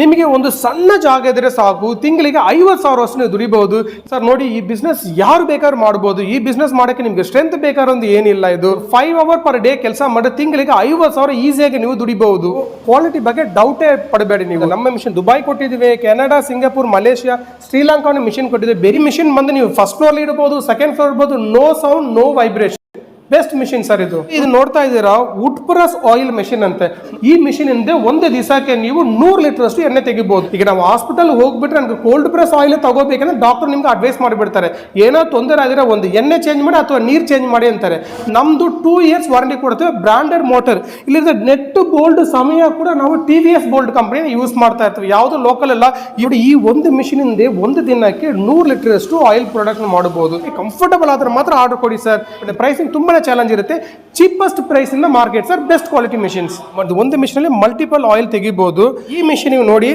ನಿಮಗೆ ಒಂದು ಸಣ್ಣ ಜಾಗ ಇದ್ರೆ ಸಾಕು, ತಿಂಗಳಿಗೆ ಐವತ್ತು ಸಾವಿರ ನೀವು ದುಡಿಬಹುದು. ಸರ್, ನೋಡಿ, ಈ ಬಿಸ್ನೆಸ್ ಯಾರು ಬೇಕಾದ್ರೂ ಮಾಡಬಹುದು ಈ ಬಿಸ್ನೆಸ್ ಮಾಡಕ್ಕೆ ನಿಮ್ಗೆ ಸ್ಟ್ರೆಂತ್ ಬೇಕಾದ್ರೊಂದು ಏನಿಲ್ಲ ಇದು. ಫೈವ್ ಅವರ್ ಪರ್ ಡೇ ಕೆಲಸ ಮಾಡಿ ತಿಂಗಳಿಗೆ ಐವತ್ತು ಸಾವಿರ ಈಸಿಯಾಗಿ ನೀವು ದುಡಿಬಹುದು. ಕ್ವಾಲಿಟಿ ಬಗ್ಗೆ ಡೌಟೇ ಪಡಬೇಡಿ ನೀವು. ನಮ್ಮ ಮಿಷನ್ ದುಬೈ ಕೊಟ್ಟಿದ್ದೀವಿ Canada Singapore Malaysia Sri Lanka machine ಕೊಟ್ಟಿದ್ದೀವಿ. ಬೇರೆ ಮಿಷನ್ ಬಂದು ನೀವು ಫಸ್ಟ್ ಫ್ಲೋರ್ ಇಡಬಹುದು ಸೆಕೆಂಡ್ ಫ್ಲೋರ್ ಇಡಬಹುದು no sound no vibration best machine sir ಇದು. ಇದು ನೋಡ್ತಾ ಇದ್ದೀರಾ? ವುಡ್ ಪ್ರೆಸ್ ಆಯಿಲ್ ಮೆಷಿನ್ ಅಂತೆ. ಈ ಮಿಷಿನ್ ಇಂದ ಒಂದು ದಿವಸಕ್ಕೆ ನೀವು ನೂರು ಲೀಟರ್ ಅಷ್ಟು ಎಣ್ಣೆ ತೆಗಿಬಹುದು ಈಗ ನಾವು ಹಾಸ್ಪಿಟಲ್ ಹೋಗ್ಬಿಟ್ರೆ ನನಗೆ ಕೋಲ್ಡ್ ಪ್ರೆಸ್ ಆಯಿಲ್ ತಗೋಬೇಕಂದ್ರೆ ಡಾಕ್ಟರ್ ನಿಮ್ಗೆ ಅಡ್ವೈಸ್ ಮಾಡಿಬಿಡ್ತಾರೆ. ಏನೋ ತೊಂದರೆ ಆಗಿದ್ರೆ ಒಂದು ಎಣ್ಣೆ ಚೇಂಜ್ ಮಾಡಿ ಅಥವಾ ನೀರ್ ಚೇಂಜ್ ಮಾಡಿ ಅಂತಾರೆ. ನಮ್ದು ಟೂ ಇಯರ್ಸ್ ವಾರಂಟಿ ಕೊಡ್ತೇವೆ ಬ್ರಾಂಡೆಡ್ ಮೋಟರ್ ಇಲ್ಲಿಂದ ನೆಟ್ ಬೋಲ್ಡ್ ಸಮಯ ಕೂಡ ನಾವು T V S bolt company use ಮಾಡ್ತಾ ಇರ್ತೀವಿ. ಯಾವುದು ಲೋಕಲ್ ಅಲ್ಲ. ಇವರು ಈ ಒಂದು ಮಿಷಿನ್ ಇಂದ ಒಂದು ದಿನಕ್ಕೆ ನೂರು ಲೀಟರ್ ಅಷ್ಟು ಆಯಿಲ್ ಪ್ರಾಡಕ್ಟ್ ಮಾಡಬಹುದು ಕಂಫರ್ಟಬಲ್ ಆದ್ರೆ ಮಾತ್ರ ಆರ್ಡರ್ ಕೊಡಿ ಸರ್ ಪ್ರೈಸಿಂಗ್ ತುಂಬಾನೇ ಚಾಲೆಂಜ್ ಇರುತ್ತೆ. ಚೀಪೆಸ್ಟ್ ಇಂದ market sir best quality machines ಒಂದು ಮಿಷಿನ್ ಅಲ್ಲಿ ಮಲ್ಟಿಪಲ್ ಆಯಿಲ್ ತೆಗಿಬಹುದು ಈ ಮಿಷಿನ್ ನೀವು ನೋಡಿ,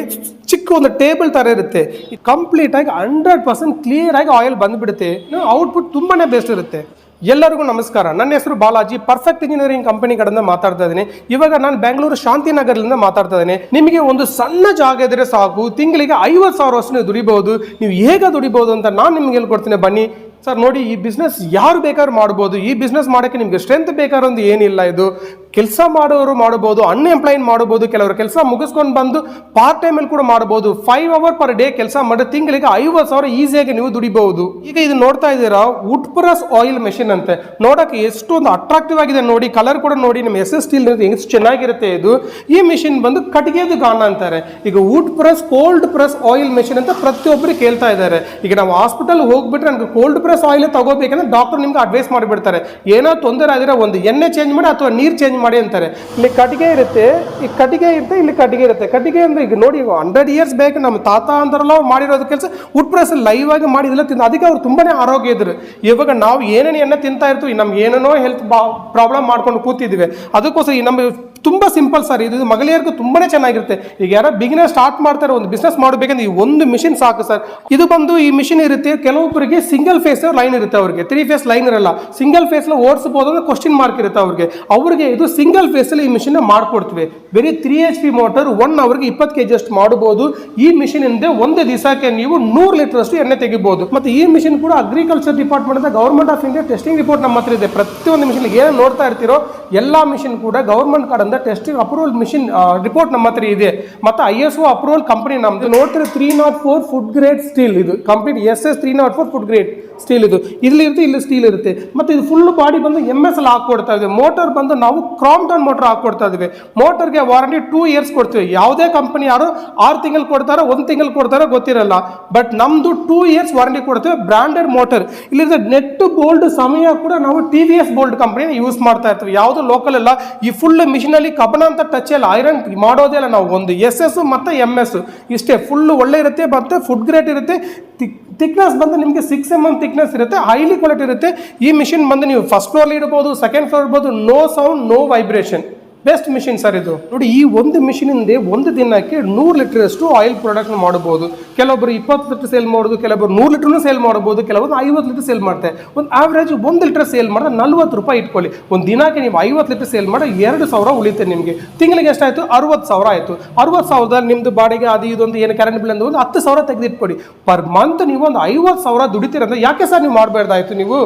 ಚಿಕ್ಕ ಒಂದು ಟೇಬಲ್ ತರ ಇರುತ್ತೆ. ಕಂಪ್ಲೀಟ್ ಆಗಿ ಹಂಡ್ರೆಡ್ ಪರ್ಸೆಂಟ್ ಕ್ಲಿಯರ್ ಆಗಿ ಆಯಿಲ್ ಬಂದ್ಬಿಡುತ್ತೆ. ಔಟ್ಪುಟ್ ತುಂಬಾನೇ ಬೆಸ್ಟ್ ಇರುತ್ತೆ. ಎಲ್ಲರಿಗೂ ನಮಸ್ಕಾರ. ನನ್ನ ಹೆಸರು ಬಾಲಾಜಿ. ಪರ್ಫೆಕ್ಟ್ ಇಂಜಿನಿಯರಿಂಗ್ ಕಂಪನಿ ಕಡೆಯಿಂದ ಮಾತಾಡ್ತಾ ಇದ್ದೀನಿ. ಇವಾಗ ನಾನು ಬೆಂಗಳೂರು ಶಾಂತಿನಗರದಿಂದ ಮಾತಾಡ್ತಾ ಇದ್ದೀನಿ. ನಿಮಗೆ ಒಂದು ಸಣ್ಣ ಜಾಗ ಇದ್ರೆ ಸಾಕು. ತಿಂಗಳಿಗೆ ಐವತ್ತು ಸಾವಿರ ವರ್ಷ ನೀವು ದುಡಿಬಹುದು ನೀವು ಹೇಗೆ ದುಡಿಬಹುದು ಅಂತ ನಾನು ನಿಮ್ಗೆ ಹೇಳ್ಕೊಡ್ತೀನಿ ಬನ್ನಿ. ಸರ್ ನೋಡಿ, ಈ ಬಿಸ್ನೆಸ್ ಯಾರು ಬೇಕಾದ್ರೂ ಮಾಡ್ಬೋದು. ಈ ಬಿಸ್ನೆಸ್ ಮಾಡೋಕ್ಕೆ ನಿಮಗೆ ಸ್ಟ್ರೆಂತ್ ಬೇಕಾದ್ರೊಂದು ಏನಿಲ್ಲ ಇದು. ಕೆಲಸ ಮಾಡೋರು ಮಾಡಬಹುದು ಅನ್ಎಂಪ್ಲಾಯ್ಡ್ ಮಾಡಬಹುದು ಕೆಲವರು ಕೆಲಸ ಮುಗಿಸ್ಕೊಂಡು ಬಂದು ಪಾರ್ಟ್ ಟೈಮಲ್ಲಿ ಕೂಡ ಮಾಡಬಹುದು ಫೈವ್ ಅವರ್ ಪರ್ ಡೇ ಕೆಲಸ ಮಾಡಿ ತಿಂಗಳಿಗೆ ಐವತ್ತು ಸಾವಿರ ಈಸಿಯಾಗಿ ನೀವು ದುಡಿಬಹುದು. ಈಗ ಇದು ನೋಡ್ತಾ ಇದ್ದೀರಾ? ಪ್ರೆಸ್ ಆಯಿಲ್ ಮೆಷಿನ್ ಅಂತೆ. ನೋಡೋಕೆ ಎಷ್ಟೊಂದು ಅಟ್ರಾಕ್ಟಿವ್ ಆಗಿದೆ ನೋಡಿ. ಕಲರ್ ಕೂಡ ನೋಡಿ, ನಿಮ್ಮ ಎಸ್ ಎಸ್ ಸ್ಟೀಲ್ ಎಷ್ಟು ಚೆನ್ನಾಗಿರುತ್ತೆ ಇದು. ಈ ಮೆಷಿನ್ ಬಂದು ಕಟ್ಟಿಗೆದು ಗಾನ ಅಂತಾರೆ. ಈಗ wood press cold press oil machine ಅಂತ ಪ್ರತಿಯೊಬ್ಬರು ಕೇಳ್ತಾ ಇದ್ದಾರೆ. ಈಗ ನಾವು ಹಾಸ್ಪಿಟಲ್ ಹೋಗ್ಬಿಟ್ರೆ ನನಗೆ ಕೋಲ್ಡ್ ಪ್ರೆಸ್ ಆಯಿಲ್ ತಗೋಬೇಕಂದ್ರೆ ಡಾಕ್ಟರ್ ನಿಮ್ಗೆ ಅಡ್ವೈಸ್ ಮಾಡಿಬಿಡ್ತಾರೆ. ಏನೋ ತೊಂದರೆ ಆಗಿರೋ ಒಂದು ಎಣ್ಣೆ ಚೇಂಜ್ ಮಾಡಿ ಅಥವಾ ನೀರು ಚೇಂಜ್ ಮಾಡಿ ಅಂತಾರೆ. ಇಲ್ಲಿ ಕಟ್ಟಿಗೆ ಇರುತ್ತೆ, ಈ ಕಟ್ಟಿಗೆ ಇರುತ್ತೆ ಇಲ್ಲಿ ಕಟ್ಟಿಗೆ ಇರುತ್ತೆ. ಕಟ್ಟಿಗೆ ಅಂದ್ರೆ ಈಗ ನೋಡಿ ಹಂಡ್ರೆಡ್ ಇಯರ್ಸ್ ಬೇಕು ನಮ್ಮ ತಾತ ಅಂತಾರಲ್ಲ ಮಾಡಿರೋದು ಕೆಲಸ ವುಡ್ ಪ್ರೆಸ್ ಲೈವ್ ಆಗಿ ಮಾಡಿದಿಲ್ಲ ತಿಂದ ಅದಕ್ಕೆ ಅವ್ರು ತುಂಬಾನೇ ಆರೋಗ್ಯ ಇದ್ರು. ಇವಾಗ ನಾವು ಏನೇನು ಎಣ್ಣೆ ತಿಂತಾ ಇರ್ತೀವಿ ನಮ್ಗೆ ಏನೇನೋ ಹೆಲ್ತ್ ಪ್ರಾಬ್ಲಮ್ ಮಾಡ್ಕೊಂಡು ಕೂತಿದ್ದೀವಿ. ಅದಕ್ಕೋಸ್ಕರ ಈ ನಮ್ಮ ತುಂಬ ಸಿಂಪಲ್ ಸರ್ ಇದು ಮಗಳಿಯರ್ಗೂ ತುಂಬಾನೇ ಚೆನ್ನಾಗಿರುತ್ತೆ. ಈಗ ಯಾರೋ ಬಿಗಿನರ್ ಸ್ಟಾರ್ಟ್ ಮಾಡ್ತಾರೆ, ಒಂದು ಬಿಸ್ನೆಸ್ ಮಾಡಬೇಕಂದ್ರೆ ಈ ಒಂದು ಮಿಷಿನ್ ಸಾಕು ಸರ್ ಇದು ಬಂದು ಈ ಮಿಷಿನ್ ಇರುತ್ತೆ ಕೆಲವೊಬ್ಬರಿಗೆ ಸಿಂಗಲ್ ಫೇಸ್ ಲೈನ್ ಇರುತ್ತೆ ಅವ್ರಿಗೆ. ತ್ರೀ ಫೇಸ್ ಲೈನ್ ಇರಲ್ಲ. ಸಿಂಗಲ್ ಫೇಸ್ ಓಡಿಸಬಹುದು ಅಂದ್ರೆ ಕ್ವಶನ್ ಮಾರ್ಕ್ ಇರುತ್ತೆ ಅವ್ರಿಗೆ. ಅವ್ರಿಗೆ ಇದು ಸಿಂಗಲ್ ಫೇಸಲ್ಲಿ ಈ ಮಿಷಿನ್ ಮಾಡಿಕೊಡ್ತೀವಿ. ಬರೀ three H P motor one ಅವರ್ಗೆ ಇಪ್ಪತ್ತು ಕೆ ಜಿ ಅಷ್ಟು ಮಾಡಬಹುದು ಈ ಮಿಷಿನ್ ಇಂದ ಒಂದು ದಿವಸಕ್ಕೆ ನೀವು ನೂರು ಲೀಟರ್ ಅಷ್ಟು ಎಣ್ಣೆ ತೆಗಿಬಹುದು ಮತ್ತೆ ಈ ಮಿಷಿನ್ ಕೂಡ agriculture department government of India testing report ನಮ್ಮ ಹತ್ರ ಇದೆ. ಪ್ರತಿಯೊಂದು ಮಿಷಿನ್ ಏನು ನೋಡ್ತಾ ಇರ್ತೀರೋ ಎಲ್ಲಾ ಮಿಷಿನ್ ಕೂಡ ಗೌರ್ಮೆಂಟ್ ಕಡೆಯಿಂದ ಟೆಸ್ಟಿಂಗ್ ಅಪ್ರೂವಲ್ ಮಿಷಿನ್ ರಿಪೋರ್ಟ್ ನಮ್ಮ ಹತ್ರ ಇದೆ. ಮತ್ತೆ I S O approval company ನಮ್ದು. ನೋಡ್ತಿರೋ three nought four food grade steel ಇದು. Complete S S three nought four food grade steel ಇದು. ಇಲ್ಲಿ ಇರುತ್ತೆ, ಇಲ್ಲಿ ಸ್ಟೀಲ್ ಇರುತ್ತೆ. ಮತ್ತೆ ಇದು ಫುಲ್ ಬಾಡಿ ಬಂದು ಎಂ ಎಸ್ ಅಲ್ಲಿ ಹಾಕೊಡ್ತಾ ಇದೆ. ಮೋಟರ್ ಬಂದು ನಾವು ಕ್ರಾಂಪ್ಟನ್ ಮೋಟರ್ ಹಾಕೊಡ್ತಾ ಇದ್ದೀವಿ ಮೋಟರ್ಗೆ ವಾರಂಟಿ ಟೂ ಇಯರ್ಸ್ ಕೊಡ್ತೀವಿ. ಯಾವುದೇ ಕಂಪನಿ ಯಾರು ಆರು ತಿಂಗಳು ಕೊಡ್ತಾರೋ, ಒಂದು ತಿಂಗಳು ಕೊಡ್ತಾರೋ ಗೊತ್ತಿರಲ್ಲ. ಬಟ್ ನಮ್ಮದು ಟೂ ಇಯರ್ಸ್ ವಾರಂಟಿ ಕೊಡ್ತೀವಿ ಬ್ರ್ಯಾಂಡೆಡ್ ಮೋಟರ್ ಇಲ್ಲಿಂದ ನೆಟ್ ಬೋಲ್ಡ್ ಸಮಯ ಕೂಡ ನಾವು T V S bolt company use ಮಾಡ್ತಾ ಇರ್ತೀವಿ. ಯಾವುದು ಲೋಕಲ್ ಅಲ್ಲ ಈ ಫುಲ್ ಮಿಷಿನಲ್ಲಿ ಕಬನ ಅಂತ ಟಚ್ ಎಲ್ಲ ಐರನ್ ಮಾಡೋದೇ ಇಲ್ಲ ನಾವು. ಒಂದು ಎಸ್ ಎಸ್ ಮತ್ತು ಎಂ ಎಸ್ ಇಷ್ಟೇ ಫುಲ್ ಒಳ್ಳೆ ಇರುತ್ತೆ, ಮತ್ತು ಫುಡ್ ಗ್ರೇಟ್ ಇರುತ್ತೆ. ಥಿಕ್ನೆಸ್ ಬಂದು ನಿಮಗೆ ಸಿಕ್ಸ್ ಎಂ ಎಂ ತಿಕ್ನೆಸ್ ಇರುತ್ತೆ ಹೈಲಿ ಕ್ವಾಲಿಟಿ ಇರುತ್ತೆ. ಈ ಮಿಷಿನ್ ಬಂದು ನೀವು ಫಸ್ಟ್ ಫ್ಲೋರ್ ಇಡ್ಬೋದು ಸೆಕೆಂಡ್ ಫ್ಲೋರ್ ಇಡ್ಬೋದು no sound no vibration best machine sir ಇದು. ನೋಡಿ, ಈ ಒಂದು ಮಿಷಿನ್ ಇಂದ ಒಂದು ದಿನಕ್ಕೆ ನೂರು ಲೀಟರ್ ಅಷ್ಟು ಆಯಿಲ್ ಪ್ರಾಡಕ್ಟ್ನ ಮಾಡಬಹುದು. ಕೆಲವೊಬ್ಬರು ಇಪ್ಪತ್ತು ಲೀಟರ್ ಸೇಲ್ ಮಾಡೋದು ಕೆಲವೊಬ್ಬರು ನೂರು ಲೀಟರ್ನು ಸೇಲ್ ಮಾಡಬಹುದು ಕೆಲವೊಂದು ಐವತ್ತು ಲೀಟರ್ ಸೇಲ್ ಮಾಡ್ತಾರೆ. ಒಂದು ಆವ್ರೇಜ್ ಒಂದು ಲೀಟರ್ ಸೇಲ್ ಮಾಡಿದ್ರೆ ನಲ್ವತ್ತು ರೂಪಾಯಿ ಇಟ್ಕೊಳ್ಳಿ. ಒಂದು ದಿನಕ್ಕೆ ನೀವು ಐವತ್ತು ಲೀಟರ್ ಸೇಲ್ ಮಾಡಿ ಎರಡು ಸಾವಿರ ಉಳಿತೆ ನಿಮಗೆ. ತಿಂಗಳಿಗೆ ಎಷ್ಟಾಯಿತು? ಅರವತ್ತು ಸಾವಿರ ಆಯಿತು. ಅರವತ್ತು ಸಾವಿರದಲ್ಲಿ ನಿಮ್ಮದು ಬಾಡಿಗೆ, ಅದು ಇದೊಂದು ಏನು ಕರೆಂಟ್ ಬಿಲ್ ಅಂತ ಒಂದು ಹತ್ತು ಸಾವಿರ ತೆಗೆದಿಟ್ಕೊಡಿ. ಪರ್ ಮಂತ್ ನೀವು ಒಂದು ಐವತ್ತು ಸಾವಿರ ದುಡಿತೀರಂದ್ರೆ ಯಾಕೆ ಸರ್ ನೀವು ಮಾಡಬಾರ್ದಾಯ್ತು ನೀವು?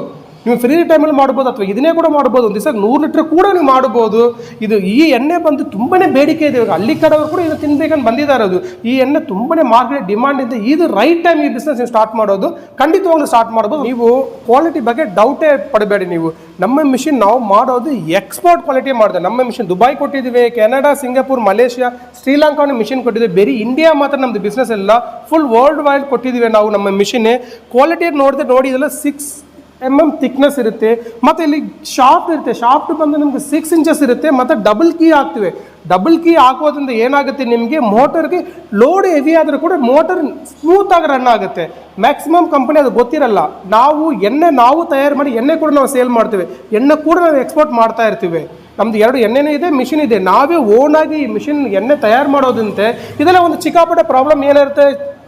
ನೀವು ಫ್ರೀ ಟೈಮಲ್ಲಿ ಮಾಡ್ಬೋದು ಅಥವಾ ಇದನ್ನೇ ಕೂಡ ಮಾಡ್ಬೋದು, ಒಂದು ದಿವಸ ನೂರು ಲೀಟ್ರ್ ಕೂಡ ನೀವು ಮಾಡ್ಬೋದು. ಇದು ಈ ಎಣ್ಣೆ ಬಂದು ತುಂಬನೇ ಬೇಡಿಕೆ ಇದೆ ಇವಾಗ. ಹಳ್ಳಿ ಕಡೆಯವರು ಕೂಡ ಇದು ತಿನ್ಬೇಕಂತ ಬಂದಿದ್ದಾರೆ ಅದು. ಈ ಎಣ್ಣೆ ತುಂಬನೇ ಮಾರ್ಕೆಟ್ ಡಿಮ್ಯಾಂಡ್ ಇದೆ. ಇದು ರೈಟ್ ಟೈಮ್ ಈ ಬಿಸ್ನೆಸ್ ನೀವು ಸ್ಟಾರ್ಟ್ ಮಾಡೋದು. ಖಂಡಿತವಾಗ್ಲೂ ಸ್ಟಾರ್ಟ್ ಮಾಡ್ಬೋದು. ನೀವು ಕ್ವಾಲಿಟಿ ಬಗ್ಗೆ ಡೌಟೇ ಪಡಬೇಡಿ ನೀವು. ನಮ್ಮ ಮಿಷಿನ್ ನಾವು ಮಾಡೋದು ಎಕ್ಸ್ಪೋರ್ಟ್ ಕ್ವಾಲಿಟಿ ಮಾಡಿದೆ ನಮ್ಮ ಮಿಷಿನ್ ದುಬೈ ಕೊಟ್ಟಿದ್ದೀವಿ Canada Singapore Malaysia Sri Lanka machine ಕೊಟ್ಟಿದ್ದೀವಿ. ಬೇರೆ ಇಂಡಿಯಾ ಮಾತ್ರ ನಮ್ಮದು ಬಿಸ್ನೆಸ್ ಎಲ್ಲ ಫುಲ್ ವರ್ಲ್ಡ್ ವೈಡ್ ಕೊಟ್ಟಿದ್ದೀವಿ ನಾವು ನಮ್ಮ ಮಿಷಿನ್ ಕ್ವಾಲಿಟಿ ನೋಡಿದೆ ನೋಡಿ, ಇದೆಲ್ಲ ಸಿಕ್ಸ್ ಎಂ ಎಂ ಥಿಕ್ನೆಸ್ ಇರುತ್ತೆ, ಮತ್ತು ಇಲ್ಲಿ ಶಾಫ್ಟ್ ಇರುತ್ತೆ. ಶಾಫ್ಟ್ ಬಂದು ನಿಮ್ಗೆ ಸಿಕ್ಸ್ ಇಂಚಸ್ ಇರುತ್ತೆ, ಮತ್ತು ಡಬಲ್ ಕೀ ಹಾಕ್ತೀವಿ. ಡಬಲ್ ಕೀ ಹಾಕೋದ್ರಿಂದ ಏನಾಗುತ್ತೆ ನಿಮಗೆ? ಮೋಟರ್ಗೆ ಲೋಡ್ ಹೆವಿ ಆದರೂ ಕೂಡ ಮೋಟರ್ ಸ್ಮೂತಾಗಿ ರನ್ ಆಗುತ್ತೆ. ಮ್ಯಾಕ್ಸಿಮಮ್ ಕಂಪನಿ ಅದು ಗೊತ್ತಿರಲ್ಲ. ನಾವು ಎಣ್ಣೆ ನಾವು ತಯಾರು ಮಾಡಿ ಎಣ್ಣೆ ಕೂಡ ನಾವು ಸೇಲ್ ಮಾಡ್ತೀವಿ. ಎಣ್ಣೆ ಕೂಡ ನಾವು ಎಕ್ಸ್ಪೋರ್ಟ್ ಮಾಡ್ತಾ ಇರ್ತೀವಿ. ನಮ್ದು ಎರಡು ಎಣ್ಣೆನೇ ಇದೆ ಮಿಷಿನ್ ಇದೆ. ನಾವೇ ಓನಾಗಿ ಈ ಮಿಷಿನ್ ಎಣ್ಣೆ ತಯಾರು ಮಾಡೋದಂತೆ, ಇದೆಲ್ಲ ಒಂದು ಚಿಕ್ಕಾಪಟ್ಟೆ ಪ್ರಾಬ್ಲಮ್ ಏನಿರುತ್ತೆ?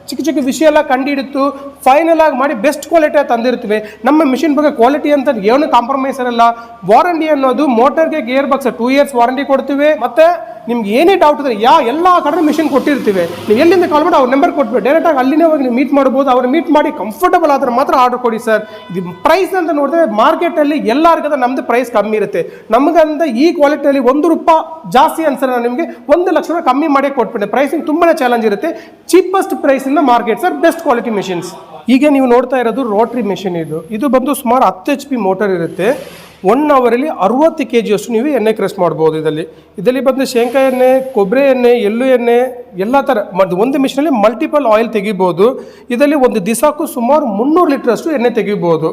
ಚಿಕ್ಕ ಚಿಕ್ಕ ವಿಷಯ ಎಲ್ಲ ಕಂಡುಹಿಡಿತು ಫೈನಲ್ ಆಗಿ ಮಾಡಿ ಬೆಸ್ಟ್ ಕ್ವಾಲಿಟಿ ತಂದಿರ್ತೀವಿ ನಮ್ಮ ಮಿಷಿನ್ ಬಗ್ಗೆ ಕ್ವಾಲಿಟಿ ಅಂತ ಏನು ಕಾಂಪ್ರಮೈಸ್ ಇರಲ್ಲ. ವಾರಂಟಿ ಅನ್ನೋದು ಮೋಟರ್ಗೆ gear box two years warranty ಕೊಡ್ತೀವಿ. ಮತ್ತೆ ನಿಮ್ಗೆ ಏನೇ ಡೌಟ್ ಇದ್ರೆ ಯಾ ಎಲ್ಲ ಕಡೆ ಮಿಷಿನ್ ಕೊಟ್ಟಿರ್ತೀವಿ. ನೀವು ಎಲ್ಲಿಂದ ಕಾಲ್ ಮಾಡಿ ಅವ್ರ ನಂಬರ್ ಕೊಟ್ಬಿಟ್ಟು ಡೈರೆಕ್ಟಾಗಿ ಅಲ್ಲಿನೇ ಹೋಗಿ ನೀವು ಮೀಟ್ ಮಾಡ್ಬೋದು. ಅವ್ರು ಮೀಟ್ ಮಾಡಿ ಕಂಫರ್ಟಬಲ್ ಆದ್ರೆ ಮಾತ್ರ ಆರ್ಡರ್ ಕೊಡಿ ಸರ್ ಇದು ಪ್ರೈಸ್ ಅಂತ ನೋಡಿದ್ರೆ ಮಾರ್ಕೆಟಲ್ಲಿ ಎಲ್ಲರಿಗದ ನಮ್ದು ಪ್ರೈಸ್ ಕಮ್ಮಿ ಇರುತ್ತೆ. ನಮಗಂತ ಈ ಕ್ವಾಲಿಟಿಯಲ್ಲಿ ಒಂದು ರೂಪಾಯಿ ಜಾಸ್ತಿ ನಾನು ನಿಮಗೆ. ಒಂದು ಲಕ್ಷ ರೂಪಾಯಿ ಕಮ್ಮಿ ಮಾಡಿ ಕೊಟ್ಬಿಟ್ಟೆ ಪ್ರೈಸಿಂಗ್ ತುಂಬಾ ಚಾಲೆಂಜ್ ಇರುತ್ತೆ. Cheapest price in market sir best quality machines ಈಗ ನೀವು ನೋಡ್ತಾ ಇರೋದು ರೋಟ್ರಿ ಮೆಷಿನ್ ಇದು. ಇದು ಬಂದು ಸುಮಾರು ಹತ್ತು ಎಚ್ ಪಿ ಮೋಟರ್ ಇರುತ್ತೆ. ಒನ್ ಅವರಲ್ಲಿ ಅರುವತ್ತು ಕೆ ಜಿಯಷ್ಟು ನೀವು ಎಣ್ಣೆ ಕ್ರಶ್ ಮಾಡ್ಬೋದು ಇದರಲ್ಲಿ. ಇದರಲ್ಲಿ ಬಂದು ಶೇಂಗಾ ಎಣ್ಣೆ ಕೊಬ್ಬರಿ ಎಣ್ಣೆ, ಎಳ್ಳು ಎಣ್ಣೆ, ಎಲ್ಲ ಥರ ಒಂದು ಮಿಷಿನಲ್ಲಿ ಮಲ್ಟಿಪಲ್ ಆಯಿಲ್ ತೆಗಿಬೋದು. ಇದರಲ್ಲಿ ಒಂದು ದಿವಸಕ್ಕೂ ಸುಮಾರು ಮುನ್ನೂರು ಲೀಟ್ರಷ್ಟು ಎಣ್ಣೆ ತೆಗಿಬೋದು.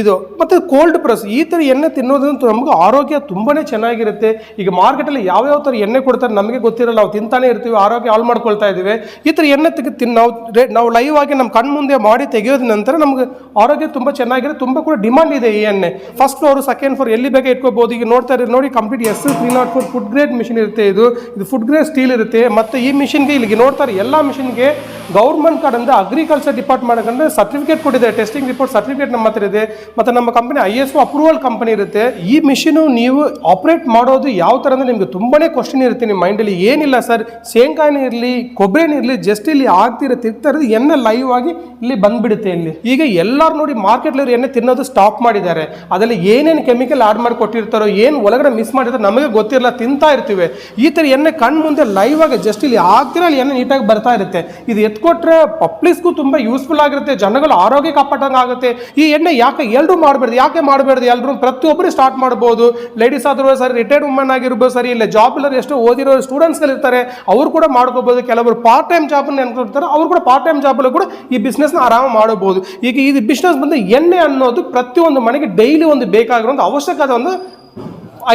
ಇದು ಮತ್ತು ಕೋಲ್ಡ್ ಪ್ರೆಸ್ ಈ ಥರ ಎಣ್ಣೆ ತಿನ್ನೋದ್ರಿಂದ ನಮಗೆ ಆರೋಗ್ಯ ತುಂಬಾ ಚೆನ್ನಾಗಿರುತ್ತೆ. ಈಗ ಮಾರ್ಕೆಟಲ್ಲಿ ಯಾವ್ಯಾವ ಥರ ಎಣ್ಣೆ ಕೊಡ್ತಾರೆ ನಮಗೆ ಗೊತ್ತಿರಲ್ಲ. ನಾವು ತಿಂತಾನೆ ಇರ್ತೀವಿ, ಆರೋಗ್ಯ ಹಾಳು ಮಾಡ್ಕೊಳ್ತಾ ಇದ್ದೀವಿ. ಈ ಥರ ಎಣ್ಣೆ ತೆಗೆದು ತಿನ್, ನಾವು ನಾವು ಲೈವ್ ಆಗಿ ನಮ್ಮ ಕಣ್ಣು ಮುಂದೆ ಮಾಡಿ ತೆಗೆಯೋದ ನಂತರ ನಮಗೆ ಆರೋಗ್ಯ ತುಂಬ ಚೆನ್ನಾಗಿದೆ ತುಂಬ ಕೂಡ ಡಿಮಾಂಡ್ ಇದೆ ಈ ಎಣ್ಣೆ. ಫಸ್ಟ್ ಫ್ಲೋರ್ ಸೆಕೆಂಡ್ ಫ್ಲೋರ್ ಎಲ್ಲಿ ಬೇಕಾ ಇಟ್ಕೋಬೋದು. ಈಗ ನೋಡ್ತಾ ಇರೋದು ನೋಡಿ complete S three nought four food grade machine ಇರುತ್ತೆ ಇದು. ಇದು ಫುಡ್ ಗ್ರೇಡ್ ಸ್ಟೀಲ್ ಇರುತ್ತೆ. ಮತ್ತು ಈ ಮಿಷಿನ್ಗೆ ಇಲ್ಲಿಗೆ ನೋಡ್ತಾರೆ ಎಲ್ಲ ಮಿಷಿನ್ಗೆ ಗೌರ್ಮೆಂಟ್ ಕಡೆಯಿಂದ ಅಗ್ರಿಕಲ್ಚರ್ ಡಿಪಾರ್ಟ್ಮೆಂಟ್ ಸರ್ಟಿಫಿಕೇಟ್ ಕೊಟ್ಟಿದೆ. ಟೆಸ್ಟಿಂಗ್ ರಿಪೋರ್ಟ್ ಸರ್ಟಿಫಿಕೇಟ್ ನಮ್ಮ ಹತ್ರ ಇದೆ. ಮತ್ತು ನಮ್ಮ company I S approval company ಇರುತ್ತೆ. ಈ ಮಿಷಿನು ನೀವು ಆಪರೇಟ್ ಮಾಡೋದು ಯಾವ ಥರ ಅಂದರೆ ನಿಮಗೆ ತುಂಬಾನೇ ಕ್ವಶನ್ ಇರುತ್ತೆ ನಿಮ್ಮ ಮೈಂಡಲ್ಲಿ ಏನಿಲ್ಲ ಸರ್ ಶೇಂಗಾನೇ ಇರಲಿ ಕೊಬ್ಬರಿನೇ ಇರಲಿ ಜಸ್ಟ್ ಇಲ್ಲಿ ಆಗ್ತಿರೋ ತಿರ್ತಾ ಎಣ್ಣೆ ಲೈವ್ ಆಗಿ ಇಲ್ಲಿ ಬಂದ್ಬಿಡುತ್ತೆ ಇಲ್ಲಿ. ಈಗ ಎಲ್ಲರೂ ನೋಡಿ ಮಾರ್ಕೆಟ್ಲಿ ಎಣ್ಣೆ ತಿನ್ನೋದು ಸ್ಟಾಪ್ ಮಾಡಿದ್ದಾರೆ. ಅದರಲ್ಲಿ ಏನೇನು ಕೆಮಿಕಲ್ ಆಡ್ ಮಾಡಿ ಕೊಟ್ಟಿರ್ತಾರೋ, ಏನು ಒಳಗಡೆ ಮಿಸ್ ಮಾಡಿರ್ತಾರೋ ನಮಗೆ ಗೊತ್ತಿರಲ್ಲ, ತಿಂತಾ ಇರ್ತೀವಿ. ಈ ಥರ ಎಣ್ಣೆ ಕಣ್ಣು ಮುಂದೆ ಲೈವ್ ಆಗಿ ಜಸ್ಟ್ ಇಲ್ಲಿ ಆಗ್ತಿರೋ ಅಲ್ಲಿ ಎಣ್ಣೆ ನೀಟಾಗಿ ಬರ್ತಾ ಇರುತ್ತೆ. ಇದು ಎತ್ಕೊಟ್ರೆ ಪಬ್ಲಿಕ್ಸ್ಗೂ ತುಂಬ ಯೂಸ್ಫುಲ್ ಆಗಿರುತ್ತೆ, ಜನಗಳು ಆರೋಗ್ಯ ಕಾಪಾಡಂಗೆ ಆಗುತ್ತೆ. ಈ ಎಣ್ಣೆ ಯಾಕೆ ಎಲ್ಲರೂ ಮಾಡಬಾರ್ದು. ಯಾಕೆ ಮಾಡಬೇಡ್ದು ಎಲ್ಲರೂ ಪ್ರತಿಯೊಬ್ಬರು ಸ್ಟಾರ್ಟ್ ಮಾಡ್ಬೋದು. ಲೇಡೀಸ್ ಆದರೂ ಸರಿ ರಿಟೈರ್ಡ್ ವುಮನ್ ಆಗಿರ್ಬೋದು ಸರಿ, ಇಲ್ಲ ಜಾಬ್ ಇಲ್ಲ ಎಷ್ಟು ಓದಿರೋ ಸ್ಟೂಡೆಂಟ್ಸ್ಗಳಿರ್ತಾರೆ ಅವರು ಕೂಡ ಮಾಡ್ಕೋಬೋದು. ಕೆಲವರು ಪಾರ್ಟ್ ಟೈಮ್ ಜಾಬನ್ನು ನೆನ್ಕೊಳ್ತಾರೆ ಅವರು ಕೂಡ ಪಾರ್ಟ್ ಟೈಮ್ ಜಾಬಲ್ಲೂ ಕೂಡ ಈ ಬಿಸ್ನೆಸ್ನ ಆರಾಮ ಮಾಡಬಹುದು ಈಗ ಈ ಬಿಸ್ನೆಸ್ ಬಂದು ಎಣ್ಣೆ ಅನ್ನೋದು ಪ್ರತಿಯೊಂದು ಮನೆಗೆ ಡೈಲಿ ಒಂದು ಬೇಕಾಗಿರೋ ಒಂದು ಅವಶ್ಯಕತೆ ಒಂದು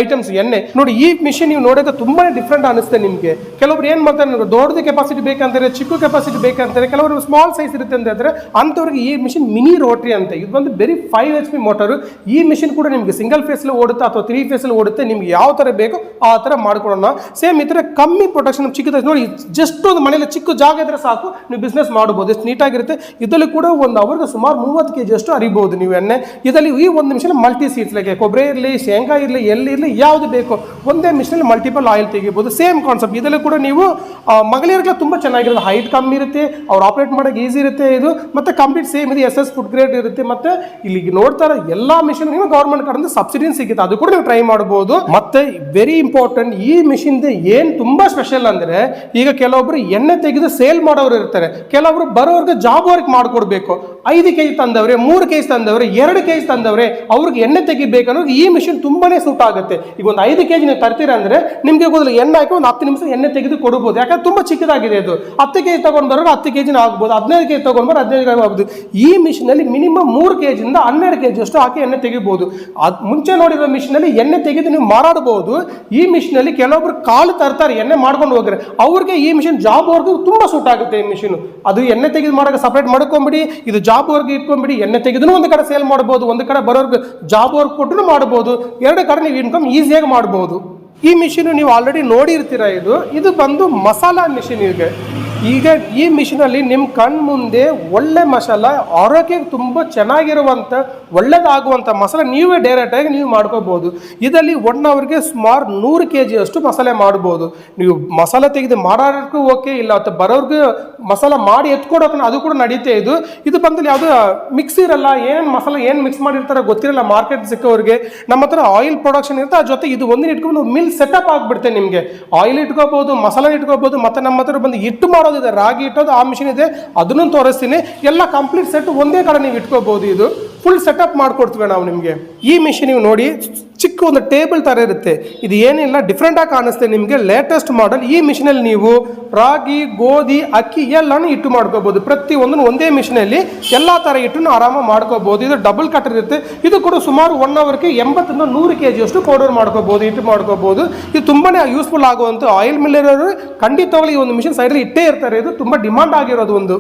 ಐಟಮ್ಸ್ ಎಣ್ಣೆ. ನೋಡಿ, ಈ ಮಿಷಿನ್ ನೀವು ನೋಡಿದ್ರೆ ತುಂಬಾ ಡಿಫ್ರೆಂಟ್ ಅನಿಸುತ್ತೆ ನಿಮಗೆ. ಕೆಲವರು ಏನು ಮಾಡ್ತಾರೆ ದೊಡ್ಡದ ಕೆಪಾಸಿಟಿ ಬೇಕಂತಾರೆ ಚಿಕ್ಕ ಕೆಪಾಸಿಟಿ ಬೇಕಂತಾರೆ ಕೆಲವರು ಸ್ಮಾಲ್ ಸೈಜ್ ಇರುತ್ತೆ ಅಂತ ಹೇಳಿದ್ರೆ ಅಂಥವ್ರಿಗೆ ಈ ಮಿಷಿನ್ ಮಿನಿ ರೋಟ್ರಿ ಅಂತ. ಇದು ಬಂದು ಬರೀ ಫೈವ್ ಎಚ್ ಪಿ ಮೋಟರು ಈ ಮಿಷಿನ್ ಕೂಡ ನಿಮಗೆ ಸಿಂಗಲ್ ಫೇಸಲ್ಲಿ ಓಡುತ್ತೆ ಅಥವಾ ತ್ರೀ ಅಲ್ಲಿ ಓಡುತ್ತೆ, ನಿಮ್ಗೆ ಯಾವ ತರ ಬೇಕೋ ಆ ತರ ಮಾಡ್ಕೊಳ್ಳೋಣ. ಸೇಮ್ ಥರ ಕಮ್ಮಿ ಪ್ರೊಟೆಕ್ಷನ್ ಚಿಕ್ಕದ ನೋಡಿ ಜಸ್ಟ್ ಒಂದು ಮನೆಯಲ್ಲಿ ಚಿಕ್ಕ ಜಾಗ ಇದ್ರೆ ಸಾಕು, ನೀವು ಬಿಸ್ನೆಸ್ ಮಾಡಬಹುದು ಎಷ್ಟು ನೀಟಾಗಿರುತ್ತೆ ಇದರಲ್ಲಿ ಕೂಡ ಒಂದು ಅವರ್ಗೆ ಸುಮಾರು ಮೂವತ್ತು ಕೆ ಅಷ್ಟು ಅರಿಬಹುದು ನೀವು ಎಣ್ಣೆ. ಇದರಲ್ಲಿ ಈ ಒಂದು ನಿಮಿಷ ಮಲ್ಟಿ ಸೀಟ್ಸ್ ಲೈಕ್ ಕೊಬ್ಬರಿ ಇರಲಿ, ಶೇಂಗಾ ಇರಲಿ ಎಲ್ಲಿ ಇರಲಿ ಯಾವುದು ಬೇಕು ಒಂದೇ ಮಿಷನಲ್ಲಿ ಮಲ್ಟಿಪಲ್ ಆಯಿಲ್ ತೆಗಿಬೋದು. ಸೇಮ್ ಕಾನ್ಸೆಪ್ಟ್ ಇದರಲ್ಲಿ ಕೂಡ ನೀವು ಮಗಳಿಯರ್ಗೆ ತುಂಬ ಚೆನ್ನಾಗಿರೋದು. ಹೈಟ್ ಕಮ್ಮಿ ಇರುತ್ತೆ, ಅವ್ರು ಆಪರೇಟ್ ಮಾಡೋಕೆ ಈಸಿ ಇರುತ್ತೆ ಇದು, ಮತ್ತು ಕಂಪ್ಲೀಟ್ ಸೇಮ್ ಇದು ಎಸ್ ಎಸ್ ಫುಡ್ ಗ್ರೇಡ್ ಇರುತ್ತೆ. ಮತ್ತು ಇಲ್ಲಿ ನೋಡ್ತಾರೆ ಎಲ್ಲ ಮಿಷನ್ ಗೌರ್ಮೆಂಟ್ ಕಡೆಯಿಂದ ಸಬ್ಸಿಡಿ ಸಿಗುತ್ತೆ. ಅದು ಕೂಡ ನೀವು ಟ್ರೈ ಮಾಡ್ಬೋದು. ಮತ್ತೆ ವೆರಿ ಇಂಪಾರ್ಟೆಂಟ್ ಈ ಮಿಷಿನ್ ಏನು ತುಂಬಾ ಸ್ಪೆಷಲ್ ಅಂದ್ರೆ, ಈಗ ಕೆಲವೊಬ್ರು ಎಣ್ಣೆ ತೆಗೆದು ಸೇಲ್ ಮಾಡೋರು ಇರ್ತಾರೆ. ಕೆಲವೊಬ್ರು ಬರೋರ್ಗೆ ಜಾಬ್ ವರ್ಕ್ ಮಾಡ್ಕೊಡ್ಬೇಕು. ಐದು ಕೆಜಿ ತಂದವ್ರೆ, ಮೂರು ಕೆಜಿ ತಂದವ್ರೆ, ಎರಡು ಕೆಜಿ ತಂದವ್ರೆ, ಅವ್ರಿಗೆ ಎಣ್ಣೆ ತೆಗಿಬೇಕನ್ನೋದು ಈ ಮಿಷಿನ್ ತುಂಬಾನೇ ಸೂಟ್ ಆಗುತ್ತೆ. ಈಗ ಒಂದು ಐದು ಕೆಜಿ ನೀವು ತರ್ತೀರಾ ಅಂದರೆ ನಿಮಗೆ ಗೊತ್ತಿಲ್ಲ ಎಣ್ಣೆ ಹಾಕಿ ಒಂದು ಹತ್ತು ನಿಮಿಷ ಎಣ್ಣೆ ತೆಗೆದು ಕೊಡ್ಬೋದು. ಯಾಕಂದ್ರೆ ತುಂಬ ಚಿಕ್ಕದಾಗಿದೆ ಇದು. ಹತ್ತು ಕೆಜಿ ತೊಗೊಂಡು ಬರೋರು ಹತ್ತು ಕೆಜಿನ ಆಗ್ಬೋದು, ಹದಿನೈದು ತೊಗೊಂಡು ಬರೋ ಹದಿನೈದು ಕೆಜಿ ಆಗ್ಬೋದು. ಈ ಮಿಷಿನಲ್ಲಿ ಮಿನಿಮಮ್ ಮೂರು ಕೆ ಜಿಯಿಂದ ಹನ್ನೆರಡು ಕೆ ಜಿ ಅಷ್ಟು ಹಾಕಿ ಎಣ್ಣೆ ತೆಗಿಬೋದು. ಅದು ಮುಂಚೆ ನೋಡಿರೋ ಮಿಷಿನಲ್ಲಿ ಎಣ್ಣೆ ತೆಗೆದು ನೀವು ಮಾರಾಡಬಹುದು ಈ ಮಿಷಿನಲ್ಲಿ ಕೆಲವೊಬ್ರು ಕಾಳು ತರ್ತಾರೆ, ಎಣ್ಣೆ ಮಾಡ್ಕೊಂಡು ಹೋಗ್ರೆ. ಅವ್ರಿಗೆ ಈ ಮಿಷಿನ್ ಜಾಬ್ ವರ್ಗು ತುಂಬ ಸೂಟ್ ಆಗುತ್ತೆ ಈ ಮಿಷಿನ್ ಅದು ಎಣ್ಣೆ ತೆಗೆದು ಮಾಡೋಕೆ ಸಪ್ರೇಟ್ ಮಾಡ್ಕೊಂಬಿಡಿ, ಇದು ಜಾಬ್ ವರ್ಗ್ ಇಟ್ಕೊಂಬಿಡಿ ಎಣ್ಣೆ ತೆಗೆದು ಒಂದು ಕಡೆ ಸೇಲ್ ಮಾಡ್ಬೋದು, ಒಂದು ಕಡೆ ಬರೋರ್ಗೆ ಜಾಬ್ ವರ್ಕ್ ಕೊಟ್ಟರು ಮಾಡ್ಬೋದು, ಎರಡು ಕಡೆ ನೀವು ಇನ್ಕಮ್ ಈಸಿಯಾಗಿ ಮಾಡ್ಬೋದು. ಈ ಮಿಷಿನ್ ನೀವು ಆಲ್ರೆಡಿ ನೋಡಿರ್ತೀರ ಇದು? ಇದು ಬಂದು ಮಸಾಲಾ ಮಿಷಿನ್ ಇದೆ ಈಗ ಈ ಮಿಷಿನಲ್ಲಿ ನಿಮ್ಮ ಕಣ್ಣು ಮುಂದೆ ಒಳ್ಳೆ ಮಸಾಲ ಆರೋಗ್ಯಕ್ಕೆ ತುಂಬ ಚೆನ್ನಾಗಿರುವಂಥ ಒಳ್ಳೇದಾಗುವಂಥ ಮಸಾಲ ನೀವೇ ಡೈರೆಕ್ಟಾಗಿ ನೀವು ಮಾಡ್ಕೋಬೋದು ಇದರಲ್ಲಿ ಒನ್ ಅವರ್ಗೆ ಸುಮಾರು ನೂರು ಕೆ ಅಷ್ಟು ಮಸಾಲೆ ಮಾಡ್ಬೋದು. ನೀವು ಮಸಾಲೆ ತೆಗೆದು ಮಾಡೋಕ್ಕೂ ಓಕೆ ಇಲ್ಲ ಅಥವಾ ಬರೋರ್ಗೆ ಮಸಾಲ ಮಾಡಿ ಎತ್ಕೊಡೋಕೆ ಅದು ಕೂಡ ನಡೀತೆ ಇದು. ಇದು ಬಂದಲ್ಲಿ ಯಾವುದು ಮಿಕ್ಸ್ ಇರಲ್ಲ, ಏನು ಮಸಾಲ ಏನು ಮಿಕ್ಸ್ ಮಾಡಿರ್ತಾರೆ ಗೊತ್ತಿರಲ್ಲ ಮಾರ್ಕೆಟ್ ಸಿಕ್ಕೋರಿಗೆ. ನಮ್ಮ ಹತ್ರ ಆಯಿಲ್ ಪ್ರೊಡಕ್ಷನ್ ಇರುತ್ತೆ ಆ ಜೊತೆ ಇದು ಒಂದಿನ ಇಟ್ಕೊಂಡು ಮಿಲ್ ಸೆಟಪ್ ಆಗಿಬಿಡುತ್ತೆ ನಿಮಗೆ. ಆಯಿಲ್ ಇಟ್ಕೋಬೋದು, ಮಸಾಲೆ ಇಟ್ಕೋಬೋದು, ಮತ್ತೆ ನಮ್ಮ ಹತ್ರ ಬಂದು ಹಿಟ್ಟು ಮಾಡೋದಿದೆ ರಾಗಿ ಇಟ್ಟೋದು, ಆ ಮಿಷಿನ್ ಇದೆ, ಅದನ್ನು ತೋರಿಸ್ತೀನಿ. ಎಲ್ಲ ಕಂಪ್ಲೀಟ್ ಸೆಟ್ ಒಂದೇ ಕಡೆ ನೀವು ಇಟ್ಕೋಬಹುದು ಇದು. ಫುಲ್ ಸೆಟಪ್ ಮಾಡ್ಕೊಡ್ತೀವಿ ನಾವು ನಿಮಗೆ. ಈ ಮಿಷಿನ್ ನೀವು ನೋಡಿ ಚಿಕ್ಕ ಒಂದು ಟೇಬಲ್ ಥರ ಇರುತ್ತೆ. ಇದು ಏನಿಲ್ಲ ಡಿಫ್ರೆಂಟಾಗಿ ಕಾಣಿಸುತ್ತೆ ನಿಮಗೆ. ಲೇಟೆಸ್ಟ್ ಮಾಡೆಲ್ ಈ ಮಿಷಿನಲ್ಲಿ ನೀವು ರಾಗಿ, ಗೋಧಿ, ಅಕ್ಕಿ ಎಲ್ಲಾನು ಇಟ್ಟು ಮಾಡ್ಕೋಬೋದು. ಪ್ರತಿ ಒಂದನ್ನು ಒಂದೇ ಮಿಷಿನಲ್ಲಿ ಎಲ್ಲ ಥರ ಇಟ್ಟು ಆರಾಮಾಗಿ ಮಾಡ್ಕೋಬೋದು. ಇದು ಡಬಲ್ ಕಟರ್ ಇರುತ್ತೆ. ಇದು ಕೂಡ ಸುಮಾರು ಒನ್ ಅವರ್ಗೆ ಎಂಬತ್ತರಿಂದ ನೂರು ಕೆ ಜಿಯಷ್ಟು ಪೌಡರ್ ಮಾಡ್ಕೋಬೋದು, ಇಟ್ಟು ಮಾಡ್ಕೋಬೋದು. ಇದು ತುಂಬಾನೇ ಯೂಸ್ಫುಲ್ ಆಗುವಂಥ ಆಯಿಲ್ ಮಿಲ್ ಇರೋರು ಖಂಡಿತವಾಗ್ಲೂ ಈ ಒಂದು ಮಿಷಿನ್ ಸೈಡಲ್ಲಿ ಇಟ್ಟೇ ಇರ್ತಾರೆ. ಇದು ತುಂಬ ಡಿಮಾಂಡ್ ಆಗಿರೋದು ಒಂದು.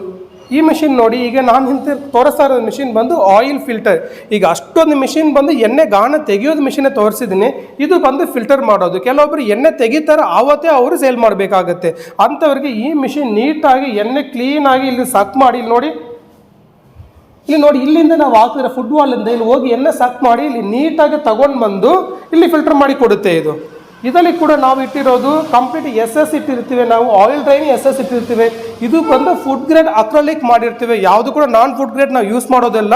ಈ ಮಿಷಿನ್ ನೋಡಿ, ಈಗ ನಾನು ಹಿಂದೆ ತೋರಿಸ್ತಾ ಇರೋದು ಮಿಷಿನ್ ಬಂದು ಆಯಿಲ್ ಫಿಲ್ಟರ್ ಈಗ ಅಷ್ಟೊಂದು ಮಿಷಿನ್ ಬಂದು ಎಣ್ಣೆ ಗಾಣ ತೆಗೆಯೋದು ಮಿಷಿನೇ ತೋರಿಸಿದ್ದೀನಿ. ಇದು ಬಂದು ಫಿಲ್ಟರ್ ಮಾಡೋದು. ಕೆಲವೊಬ್ಬರು ಎಣ್ಣೆ ತೆಗಿತಾರೆ, ಆವತ್ತೇ ಅವರು ಸೇಲ್ ಮಾಡಬೇಕಾಗತ್ತೆ. ಅಂಥವ್ರಿಗೆ ಈ ಮಿಷಿನ್ ನೀಟಾಗಿ ಎಣ್ಣೆ ಕ್ಲೀನಾಗಿ ಇಲ್ಲಿ ಸಕ್ ಮಾಡಿ, ಇಲ್ಲಿ ನೋಡಿ. ಇಲ್ಲಿ ನೋಡಿ, ಇಲ್ಲಿಂದ ನಾವು ಹಾಕಿದ್ರೆ ಫುಟ್ಬಾಲಿಂದ ಇಲ್ಲಿ ಹೋಗಿ ಎಣ್ಣೆ ಸಕ್ ಮಾಡಿ, ಇಲ್ಲಿ ನೀಟಾಗಿ ತಗೊಂಡು ಬಂದು ಇಲ್ಲಿ ಫಿಲ್ಟರ್ ಮಾಡಿ ಕೊಡುತ್ತೆ ಇದು. ಇದರಲ್ಲಿ ಕೂಡ ನಾವು ಇಟ್ಟಿರೋದು ಕಂಪ್ಲೀಟ್ ಎಸ್ ಎಸ್ ಇಟ್ಟಿರ್ತೀವಿ ನಾವು ಆಯಿಲ್ ಡ್ರೈನ್ ಎಸ್ ಎಸ್ ಇಟ್ಟಿರ್ತೀವಿ. ಇದು ಬಂದು ಫುಡ್ ಗ್ರೇಡ್ ಅಕ್ರಲಿಕ್ ಮಾಡಿರ್ತೀವಿ. ಯಾವುದು ಕೂಡ ನಾನ್ ಫುಡ್ ಗ್ರೇಡ್ ನಾವು ಯೂಸ್ ಮಾಡೋದಿಲ್ಲ.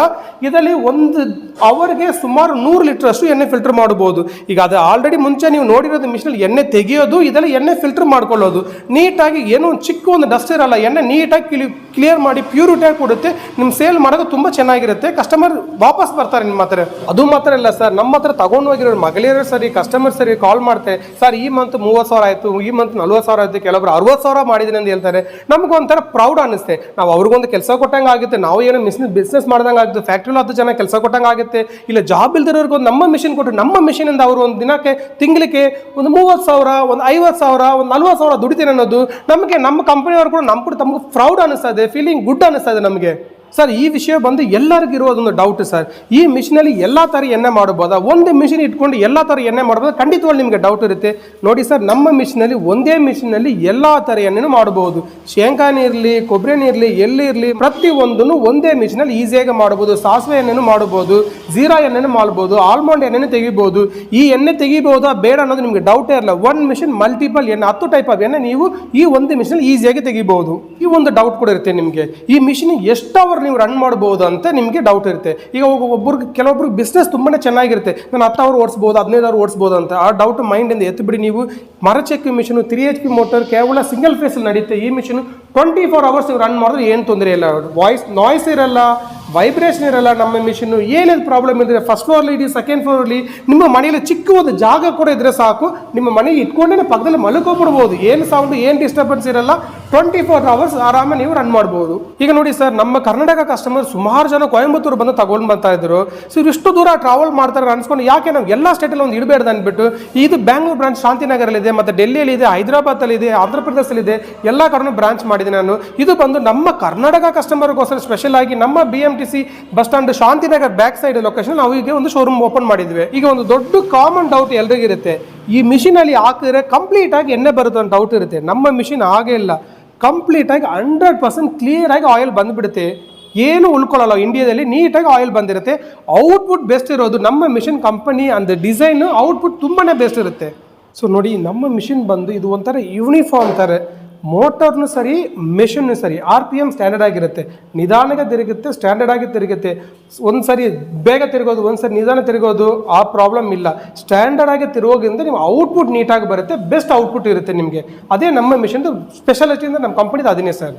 ಇದರಲ್ಲಿ ಒಂದು ಅವರ್ಗೆ ಸುಮಾರು ನೂರು ಲೀಟರ್ ಅಷ್ಟು ಎಣ್ಣೆ ಫಿಲ್ಟರ್ ಮಾಡಬಹುದು ಈಗ ಅದು ಆಲ್ರೆಡಿ ಮುಂಚೆ ನೀವು ನೋಡಿರೋದು ಮಿಷಿನಲ್ಲಿ ಎಣ್ಣೆ ತೆಗೆಯೋದು, ಇದರಲ್ಲಿ ಎಣ್ಣೆ ಫಿಲ್ಟರ್ ಮಾಡ್ಕೊಳ್ಳೋದು. ನೀಟಾಗಿ ಏನೋ ಒಂದು ಚಿಕ್ಕ ಒಂದು ಡಸ್ಟ್ ಇರಲ್ಲ, ಎಣ್ಣೆ ನೀಟಾಗಿ ಕ್ಲಿ ಕ್ಲಿಯರ್ ಮಾಡಿ ಪ್ಯೂರಿಟಿ ಆಗಿ ಕೊಡುತ್ತೆ. ನಿಮ್ಮ ಸೇಲ್ ಮಾಡೋದು ತುಂಬ ಚೆನ್ನಾಗಿರುತ್ತೆ. ಕಸ್ಟಮರ್ ವಾಪಸ್ ಬರ್ತಾರೆ ನಿಮ್ಮ ಹತ್ರ. ಅದು ಮಾತ್ರ ಇಲ್ಲ ಸರ್ ನಮ್ಮ ಹತ್ರ ತಗೊಂಡು ಹೋಗಿರೋ ಮಗಳಿಯರು ಸರಿ ಕಸ್ಟಮರ್ ಸರಿ ಕಾಲ್ ಮಾಡ್ತಾರೆ ಸರ್ ಈ ಮಂತ್ ಮೂವತ್ತು ಸಾವಿರ ಆಯಿತು, ಈ ಮಂತ್ ನಲ್ವತ್ತು ಸಾವಿರ ಆಯಿತು ಕೆಲವರು ಅರವತ್ತು ಸಾವಿರ ಮಾಡಿದ್ದೀನಿ ಅಂತ ಹೇಳ್ತಾರೆ. ನಮ್ಗೆ ಒಂಥರ ಪ್ರೌಡ್ ಅನ್ನಿಸ್ತೆ. ನಾವು ಅವ್ರಿಗೊಂದು ಕೆಲಸ ಕೊಟ್ಟಂಗೆ ಆಗುತ್ತೆ, ನಾವು ಏನೋ ಮಿಸ್ನೆಸ್ ಬಿಸ್ನೆಸ್ ಮಾಡ್ದಂಗೆ ಆಗುತ್ತೆ ಫ್ಯಾಕ್ಟ್ರಿಲಿ ಹತ್ತು ಜನ ಕೆಲಸ ಕೊಟ್ಟಂಗೆ ಆಗುತ್ತೆ, ಇಲ್ಲ ಜಾಬ್ ಇಲ್ದಿರೋರ್ಗೆ ಒಂದು ನಮ್ಮ ಮಿಷಿನ್ ಕೊಟ್ಟರು ನಮ್ಮ ಮಿಷಿನಿಂದ ಅವರು ಒಂದು ದಿನಕ್ಕೆ, ತಿಂಗಳಿಗೆ ಒಂದು ಮೂವತ್ತು ಸಾವಿರ, ಒಂದು ಐವತ್ತು ಸಾವಿರ, ಒಂದು ನಲ್ವತ್ತು ಸಾವಿರ ದುಡಿತೀನಿ ಅನ್ನೋದು ನಮಗೆ, ನಮ್ಮ ಕಂಪನಿಯವರು ಕೂಡ ನಮ್ಮ ಕೂಡ ತಮಗೆ ಪ್ರೌಡ್ ಅನ್ನಿಸ್ತಾ ಇದೆ ಫೀಲಿಂಗ್ ಗುಡ್ ಅನ್ನಿಸ್ತಾ ಇದೆ ನಮಗೆ. ಸರ್ ಈ ವಿಷಯ ಬಂದು ಎಲ್ಲರಿಗೂ ಇರೋದೊಂದು ಡೌಟ್ ಸರ್ ಈ ಮಿಷಿನಲ್ಲಿ ಎಲ್ಲ ಥರ ಎಣ್ಣೆ ಮಾಡ್ಬೋದಾ ಒಂದು ಮಿಷಿನ್ ಇಟ್ಕೊಂಡು ಎಲ್ಲ ಥರ ಎಣ್ಣೆ ಮಾಡ್ಬೋದು ಖಂಡಿತವಾಗಿ ನಿಮಗೆ ಡೌಟ್ ಇರುತ್ತೆ. ನೋಡಿ ಸರ್ ನಮ್ಮ ಮಿಷಿನಲ್ಲಿ ಒಂದೇ ಮಿಷಿನಲ್ಲಿ ಎಲ್ಲ ಥರ ಎಣ್ಣೆನೂ ಮಾಡಬಹುದು. ಶೇಂಗಾನ ಇರಲಿ ಕೊಬ್ಬರಿ ಇರಲಿ ಎಲ್ಲಿ ಇರಲಿ ಪ್ರತಿಯೊಂದನ್ನು ಒಂದೇ ಮಿಷಿನಲ್ಲಿ ಈಸಿಯಾಗಿ ಮಾಡ್ಬೋದು ಸಾಸಿವೆ ಎಣ್ಣೆನೂ ಮಾಡ್ಬೋದು ಜೀರಾ ಎಣ್ಣೆನೂ ಮಾಡ್ಬೋದು ಆಲ್ಮಂಡ್ ಎಣ್ಣೆನೂ ತೆಗಿಬೋದು ಈ ಎಣ್ಣೆ ತೆಗಿಬೋದಾ ಬೇಡ ಅನ್ನೋದು ನಿಮಗೆ ಡೌಟೇ ಇರಲ್ಲ ಒನ್ ಮಿಷಿನ್ ಮಲ್ಟಿಪಲ್ ಎಣ್ಣೆ, ಹತ್ತು ಟೈಪ್ ಆಫ್ ಎಣ್ಣೆ ನೀವು ಈ ಒಂದು ಮಿಷಿನಲ್ಲಿ ಈಸಿಯಾಗಿ ತೆಗಿಬೋದು ಈ ಒಂದು ಡೌಟ್ ಕೂಡ ಇರುತ್ತೆ ನಿಮಗೆ. ಈ ಮಿಷಿನ್ ಎಷ್ಟು ಅವರ್ ನೀವು ರನ್ ಮಾಡ್ಬೋದು ಅಂತ ನಿಮಗೆ ಡೌಟ್ ಇರುತ್ತೆ. ಈಗ ಒಬ್ಬ- ಒಬ್ಬರಿಗೆ ಕೆಲವೊಬ್ರಿಗೆ ಬಿಸ್ನೆಸ್ ತುಂಬಾ ಚೆನ್ನಾಗಿರುತ್ತೆ. ನಾನು ಹತ್ತು ಅವ್ರು ಓಡಿಸ್ಬೋದು, ಹದಿನೈದು ಅವ್ರು ಅಂತ. ಆ ಡೌಟ್ ಮೈಂಡಿಂದ ಎತ್ತು ಬಿಡಿ ನೀವು ಮರಚೆಕ್ machine three H P motor ಕೇವಲ ಸಿಂಗಲ್ ಫೇಸ್ ನಡೆಯುತ್ತೆ. ಈ ಮಿಷಿನ್ ಟ್ವೆಂಟಿ ಫೋರ್ ಅವರ್ಸ್ ನೀವು ರನ್ ಮಾಡಿದ್ರೆ ಏನು ತೊಂದರೆ ಇಲ್ಲ. ವಾಯ್ಸ್ ನಾಯ್ಸ್ ಇರಲ್ಲ ವೈಬ್ರೇಷನ್ ಇರಲ್ಲ ನಮ್ಮ ಮಿಷಿನ್ ಏನೇನು ಪ್ರಾಬ್ಲಮ್ ಇದ್ದರೆ ಫಸ್ಟ್ ಫ್ಲೋರಲ್ಲಿ ಇಡಿ ಸೆಕೆಂಡ್ ಫ್ಲೋರಲ್ಲಿ ನಿಮ್ಮ ಮನೆಯಲ್ಲಿ ಚಿಕ್ಕ ಒಂದು ಜಾಗ ಕೂಡ ಇದ್ದರೆ ಸಾಕು. ನಿಮ್ಮ ಮನೆಗೆ ಇಟ್ಕೊಂಡೇ ಪಕ್ಕದಲ್ಲಿ ಮಲ್ಕೊಬಿಡ್ಬೋದು. ಏನು ಸೌಂಡ್ ಏನು ಡಿಸ್ಟರ್ಬೆನ್ಸ್ ಇರಲ್ಲ. ಟ್ವೆಂಟಿ ಫೋರ್ ಅವರ್ಸ್ ಆರಾಮಾಗಿ ನೀವು ರನ್ ಮಾಡ್ಬೋದು. ಈಗ ನೋಡಿ ಸರ್ ನಮ್ಮ ಕರ್ನಾಟಕ ಕಸ್ಟಮರ್ ಸುಮಾರು ಜನ ಕೊಯಂಬತ್ತೂರು ಬಂದು ತಗೊಂಡು ಬರ್ತಾ ಇದ್ರು. ಸೊ ಇಷ್ಟು ದೂರ ಟ್ರಾವೆಲ್ ಮಾಡ್ತಾರೆ ಅನ್ಸ್ಕೊಂಡು ಯಾಕೆ ನಾವು ಎಲ್ಲ ಸ್ಟೇಟಲ್ಲಿ ಒಂದು ಇಡಬೇಡ ಅಂದ್ಬಿಟ್ಟು ಇದು ಬ್ಯಾಂಗ್ಳೂರ್ ಬ್ರಾಂಚ್ ಶಾಂತಿನಗರಲ್ಲಿದೆ, ಮತ್ತು ಡೆಲ್ಲಿಯಲ್ಲಿದೆ ಹೈದರಾಬಾದಲ್ಲಿದೆ ಆಂಧ್ರ ಪ್ರದೇಶದಲ್ಲಿದೆ ಎಲ್ಲ ಕಡೆನೂ ಬ್ರಾಂಚ್ ಮಾಡಿದ್ದೀನಿ ನಾನು. ಇದು ಬಂದು ನಮ್ಮ ಕರ್ನಾಟಕ ಕಸ್ಟಮರ್ಗೋಸ್ಕರ ಸ್ಪೆಷಲ್ ಆಗಿ ನಮ್ಮ B M T C bus stand Shantinagar back side location ನಾವು ಈಗ ಒಂದು ಶೋರೂಮ್ ಓಪನ್ ಮಾಡಿದ್ವಿ. ಈಗ ಒಂದು ದೊಡ್ಡ ಕಾಮನ್ ಡೌಟ್ ಎಲ್ರಿಗಿರುತ್ತೆ ಈ ಮಿಷಿನಲ್ಲಿ ಹಾಕಿದ್ರೆ ಕಂಪ್ಲೀಟ್ ಆಗಿ ಎಣ್ಣೆ ಬರುತ್ತೆ ಅಂತ ಡೌಟ್ ಇರುತ್ತೆ. ನಮ್ಮ ಮಿಷಿನ್ ಆಗೇ ಇಲ್ಲ. ಕಂಪ್ಲೀಟ್ ಆಗಿ ಹಂಡ್ರೆಡ್ ಪರ್ಸೆಂಟ್ ಕ್ಲಿಯರ್ ಆಗಿ ಆಯಿಲ್ ಬಂದ್ಬಿಡುತ್ತೆ. ಏನು ಉಳ್ಕೊಳ್ಳಲ್ಲ ಇಂಡಿಯಾದಲ್ಲಿ ನೀಟಾಗಿ ಆಯಿಲ್ ಬಂದಿರುತ್ತೆ. ಔಟ್ಪುಟ್ ಬೆಸ್ಟ್ ಇರೋದು ನಮ್ಮ ಮಿಷಿನ್ ಕಂಪನಿ ಅಂದ ಡಿಸೈನ್ ಔಟ್ಪುಟ್ ತುಂಬಾ ಬೆಸ್ಟ್ ಇರುತ್ತೆ. ಸೊ ನೋಡಿ, ನಮ್ಮ ಮಿಷಿನ್ ಬಂದು ಇದು ಒಂಥರ ಯೂನಿಫಾರ್ಮ್ ಥರ. ಮೋಟರ್ನು ಸರಿ, ಮೆಷಿನ್ನು ಸರಿ, ಆರ್ ಪಿ ಎಂ ಸ್ಟ್ಯಾಂಡರ್ಡ್ ಆಗಿರುತ್ತೆ. ನಿಧಾನಕ್ಕೆ ತಿರುಗುತ್ತೆ ಸ್ಟ್ಯಾಂಡರ್ಡ್ ಆಗಿ ತಿರುಗುತ್ತೆ. ಒಂದು ಸರಿ ಬೇಗ ತಿರುಗೋದು, ಒಂದು ಸರಿ ನಿಧಾನ ತಿರುಗೋದು, ಆ ಪ್ರಾಬ್ಲಮ್ ಇಲ್ಲ. ಸ್ಟ್ಯಾಂಡರ್ಡ್ ಆಗಿ ತಿರುಗೋದ್ರಿಂದ ನಿಮ್ಮ ಔಟ್ಪುಟ್ ನೀಟಾಗಿ ಬರುತ್ತೆ ಬೆಸ್ಟ್ ಔಟ್ಪುಟ್ ಇರುತ್ತೆ ನಿಮಗೆ. ಅದೇ ನಮ್ಮ ಮೆಷಿನ್ದು ಸ್ಪೆಷಾಲಿಟಿ ಅಂದರೆ ನಮ್ಮ ಕಂಪ್ನಿದು ಅದನ್ನೇ ಸರ್